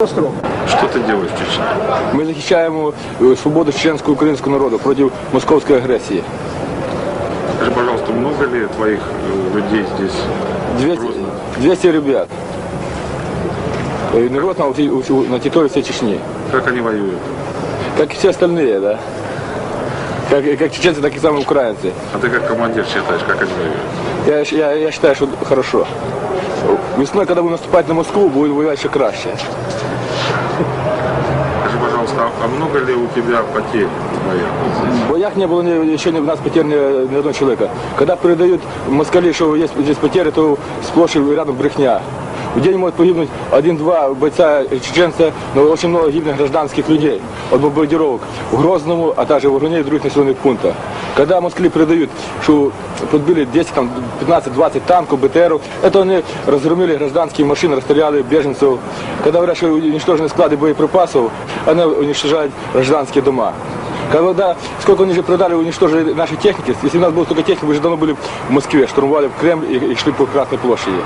Остров. Что ты делаешь в Чечне? Ми захищаємо е, свободу чеченського українського народу проти московської агресії. Скажи, пожалуйста, много ли твоих э, людей здесь? 200, Грозно? 200 ребят. Э, Народ на, всей- у- у- на территории всей Чечни. Как они воюют? Как и все остальные, да. Как, как чеченцы, так и самые украинцы. А ты как командир считаешь, как они воюют? Я, щ- я, я считаю, что хорошо. Весной, когда будем наступать на Москву, будет воевать еще краще. Скажи, пожалуйста, а много ли у тебя потерь в боях? В боях не было ни, еще ни, у нас потерь ни, ни одного человека. Когда передают москали, что есть здесь потери, то сплошь и рядом брехня. В день может погибнуть один-два бойца чеченца, но очень много гибнет гражданских людей от бомбардировок в Грозному, а также в Огруне и других населенных пунктах. Когда москали передают, что подбили 10, там, 15-20 танков, БТРов, это они разгромили гражданские машины, расстреляли беженцев. Когда говорят, что уничтожены склады боеприпасов, они уничтожают гражданские дома. Когда, сколько они же продали, уничтожили наши техники, если у нас было столько техники, мы уже давно были в Москве, штурмовали в Кремль и, и шли по Красной площади.